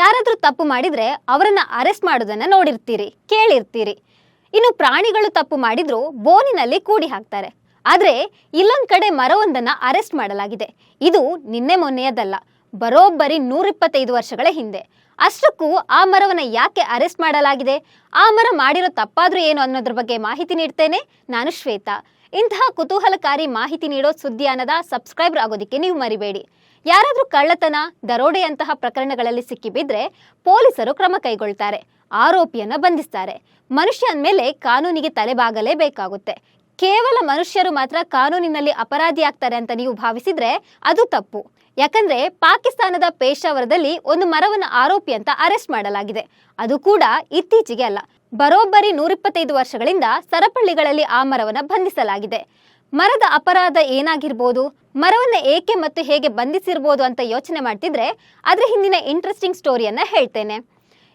ಯಾರಾದ್ರೂ ತಪ್ಪು ಮಾಡಿದ್ರೆ ಅವರನ್ನು ಅರೆಸ್ಟ್ ಮಾಡೋದನ್ನ ನೋಡಿರ್ತೀರಿ, ಕೇಳಿರ್ತೀರಿ. ಇನ್ನು ಪ್ರಾಣಿಗಳು ತಪ್ಪು ಮಾಡಿದ್ರು ಬೋನಿನಲ್ಲಿ ಕೂಡಿ ಹಾಕ್ತಾರೆ. ಆದ್ರೆ ಇಲ್ಲೊಂದ್ ಕಡೆ ಮರವೊಂದನ್ನ ಅರೆಸ್ಟ್ ಮಾಡಲಾಗಿದೆ. ಇದು ನಿನ್ನೆ ಮೊನ್ನೆಯದಲ್ಲ, ಬರೋಬ್ಬರಿ ನೂರಿಪ್ಪತ್ತೈದು ವರ್ಷಗಳ ಹಿಂದೆ. ಅಷ್ಟಕ್ಕೂ ಆ ಮರವನ್ನ ಯಾಕೆ ಅರೆಸ್ಟ್ ಮಾಡಲಾಗಿದೆ? ಆ ಮರ ಮಾಡಿರೋ ತಪ್ಪಾದ್ರೂ ಏನು ಅನ್ನೋದ್ರ ಬಗ್ಗೆ ಮಾಹಿತಿ ನೀಡ್ತೇನೆ. ನಾನು ಶ್ವೇತಾ. ಇಂತಹ ಕುತೂಹಲಕಾರಿ ಮಾಹಿತಿ ನೀಡೋ ಸುದ್ದಿಯಾನದ ಸಬ್ಸ್ಕ್ರೈಬರ್ ಆಗೋದಿಕ್ಕೆ ನೀವು ಮರಿಬೇಡಿ. ಯಾರಾದ್ರೂ ಕಳ್ಳತನ, ದರೋಡೆಯಂತಹ ಪ್ರಕರಣಗಳಲ್ಲಿ ಸಿಕ್ಕಿಬಿದ್ರೆ ಪೊಲೀಸರು ಕ್ರಮ ಕೈಗೊಳ್ತಾರೆ, ಆರೋಪಿಯನ್ನು ಬಂಧಿಸ್ತಾರೆ. ಮನುಷ್ಯನ ಮೇಲೆ ಕಾನೂನಿಗೆ ತಲೆಬಾಗಲೇಬೇಕಾಗುತ್ತೆ. ಕೇವಲ ಮನುಷ್ಯರು ಮಾತ್ರ ಕಾನೂನಿನಲ್ಲಿ ಅಪರಾಧಿ ಆಗ್ತಾರೆ ಅಂತ ನೀವು ಭಾವಿಸಿದ್ರೆ ಅದು ತಪ್ಪು. ಯಾಕಂದ್ರೆ ಪಾಕಿಸ್ತಾನದ ಪೇಶಾವರದಲ್ಲಿ ಒಂದು ಮರವನ್ನು ಆರೋಪಿ ಅಂತ ಅರೆಸ್ಟ್ ಮಾಡಲಾಗಿದೆ. ಅದು ಕೂಡ ಇತ್ತೀಚೆಗೆ ಅಲ್ಲ. ಬರೋಬ್ಬರಿ ನೂರಿಪ್ಪತ್ತೈದು ವರ್ಷಗಳಿಂದ ಸರಪಳ್ಳಿಗಳಲ್ಲಿ ಆ ಮರವನ್ನು ಬಂಧಿಸಲಾಗಿದೆ. ಮರದ ಅಪರಾಧ ಏನಾಗಿರ್ಬೋದು? ಮರವನ್ನ ಏಕೆ ಮತ್ತು ಹೇಗೆ ಬಂಧಿಸಿರ್ಬೋದು ಅಂತ ಯೋಚನೆ ಮಾಡ್ತಿದ್ರೆ ಅದರ ಹಿಂದಿನ ಇಂಟ್ರೆಸ್ಟಿಂಗ್ ಸ್ಟೋರಿಯನ್ನ ಹೇಳ್ತೇನೆ.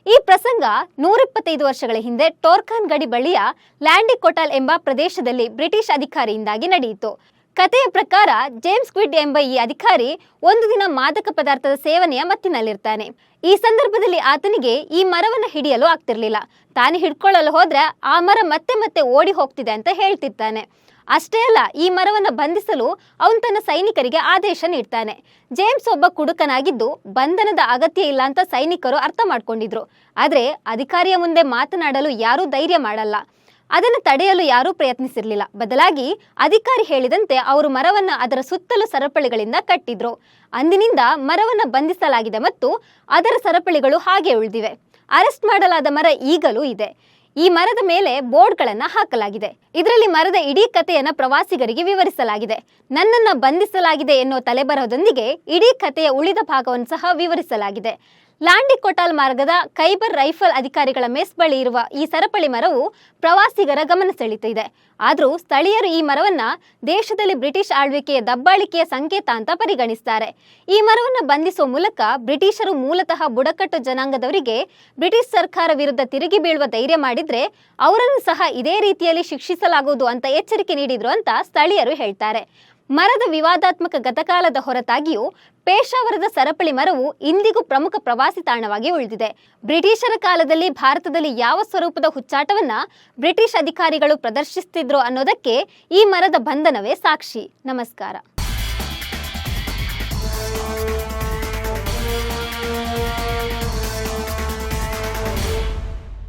ಈ ಪ್ರಸಂಗ ನೂರಿಪ್ಪತ್ತೈದು ವರ್ಷಗಳ ಹಿಂದೆ ಟೋರ್ಖಾನ್ ಗಡಿ ಬಳಿಯ ಲ್ಯಾಂಡಿ ಕೊಟಾಲ್ ಎಂಬ ಪ್ರದೇಶದಲ್ಲಿ ಬ್ರಿಟಿಷ್ ಅಧಿಕಾರಿಯಿಂದಾಗಿ ನಡೆಯಿತು. ಕಥೆಯ ಪ್ರಕಾರ ಜೇಮ್ಸ್ ಕ್ವಿಡ್ ಎಂಬ ಈ ಅಧಿಕಾರಿ ಒಂದು ದಿನ ಮಾದಕ ಪದಾರ್ಥದ ಸೇವನೆಯ ಮತ್ತಿನಲ್ಲಿರ್ತಾನೆ. ಈ ಸಂದರ್ಭದಲ್ಲಿ ಆತನಿಗೆ ಈ ಮರವನ್ನು ಹಿಡಿಯಲು ಆಗ್ತಿರ್ಲಿಲ್ಲ. ತಾನು ಹಿಡ್ಕೊಳ್ಳಲು ಹೋದ್ರೆ ಆ ಮರ ಮತ್ತೆ ಮತ್ತೆ ಓಡಿ ಹೋಗ್ತಿದೆ ಅಂತ ಹೇಳ್ತಿರ್ತಾನೆ. ಅಷ್ಟೇ ಅಲ್ಲ, ಈ ಮರವನ್ನು ಬಂಧಿಸಲು ಅವನು ತನ್ನ ಸೈನಿಕರಿಗೆ ಆದೇಶ ನೀಡ್ತಾನೆ. ಜೇಮ್ಸ್ ಒಬ್ಬ ಕುಡುಕನಾಗಿದ್ದು ಬಂಧನದ ಅಗತ್ಯ ಇಲ್ಲ ಅಂತ ಸೈನಿಕರು ಅರ್ಥ ಮಾಡ್ಕೊಂಡಿದ್ರು. ಆದರೆ ಅಧಿಕಾರಿಯ ಮುಂದೆ ಮಾತನಾಡಲು ಯಾರೂ ಧೈರ್ಯ ಮಾಡಲ್ಲ. ಅದನ್ನು ತಡೆಯಲು ಯಾರೂ ಪ್ರಯತ್ನಿಸಿರಲಿಲ್ಲ. ಬದಲಾಗಿ ಅಧಿಕಾರಿ ಹೇಳಿದಂತೆ ಅವರು ಮರವನ್ನ ಅದರ ಸುತ್ತಲೂ ಸರಪಳಿಗಳಿಂದ ಕಟ್ಟಿದ್ರು. ಅಂದಿನಿಂದ ಮರವನ್ನ ಬಂಧಿಸಲಾಗಿದೆ ಮತ್ತು ಅದರ ಸರಪಳಿಗಳು ಹಾಗೆ ಉಳಿದಿವೆ. ಅರೆಸ್ಟ್ ಮಾಡಲಾದ ಮರ ಈಗಲೂ ಇದೆ. ಈ ಮರದ ಮೇಲೆ ಬೋರ್ಡ್ಗಳನ್ನು ಹಾಕಲಾಗಿದೆ. ಇದರಲ್ಲಿ ಮರದ ಇಡೀ ಕಥೆಯನ್ನ ಪ್ರವಾಸಿಗರಿಗೆ ವಿವರಿಸಲಾಗಿದೆ. ನನ್ನನ್ನ ಬಂಧಿಸಲಾಗಿದೆ ಎನ್ನುವ ತಲೆಬರಹದೊಂದಿಗೆ ಇಡೀ ಕಥೆಯ ಉಳಿದ ಭಾಗವನ್ನು ಸಹ ವಿವರಿಸಲಾಗಿದೆ. ಲಾಂಡಿ ಕೊಟಾಲ್ ಮಾರ್ಗದ ಕೈಬರ್ ರೈಫಲ್ ಅಧಿಕಾರಿಗಳ ಮೆಸ್ ಬಳಿ ಇರುವ ಈ ಸರಪಳಿ ಮರವು ಪ್ರವಾಸಿಗರ ಗಮನ ಸೆಳೀತಿದೆ ಆದರೂ ಸ್ಥಳೀಯರು ಈ ಮರವನ್ನ ದೇಶದಲ್ಲಿ ಬ್ರಿಟಿಷ್ ಆಳ್ವಿಕೆಯ ದಬ್ಬಾಳಿಕೆಯ ಸಂಕೇತ ಅಂತ ಪರಿಗಣಿಸ್ತಾರೆ. ಈ ಮರವನ್ನು ಬಂಧಿಸುವ ಮೂಲಕ ಬ್ರಿಟಿಷರು ಮೂಲತಃ ಬುಡಕಟ್ಟು ಜನಾಂಗದವರಿಗೆ ಬ್ರಿಟಿಷ್ ಸರ್ಕಾರ ವಿರುದ್ಧ ತಿರುಗಿ ಬೀಳುವ ಧೈರ್ಯ ಮಾಡಿದ್ರೆ ಅವರನ್ನು ಸಹ ಇದೇ ರೀತಿಯಲ್ಲಿ ಶಿಕ್ಷಿಸಲಾಗುವುದು ಅಂತ ಎಚ್ಚರಿಕೆ ನೀಡಿದ್ರು ಅಂತ ಸ್ಥಳೀಯರು ಹೇಳ್ತಾರೆ. ಮರದ ವಿವಾದಾತ್ಮಕ ಗತಕಾಲದ ಹೊರತಾಗಿಯೂ ಪೇಶಾವರದ ಸರಪಳಿ ಮರವು ಇಂದಿಗೂ ಪ್ರಮುಖ ಪ್ರವಾಸಿ ತಾಣವಾಗಿ ಉಳಿದಿದೆ. ಬ್ರಿಟಿಷರ ಕಾಲದಲ್ಲಿ ಭಾರತದಲ್ಲಿ ಯಾವ ಸ್ವರೂಪದ ಹುಚ್ಚಾಟವನ್ನ ಬ್ರಿಟಿಷ್ ಅಧಿಕಾರಿಗಳು ಪ್ರದರ್ಶಿಸುತ್ತಿದ್ರು ಅನ್ನೋದಕ್ಕೆ ಈ ಮರದ ಬಂಧನವೇ ಸಾಕ್ಷಿ. ನಮಸ್ಕಾರ.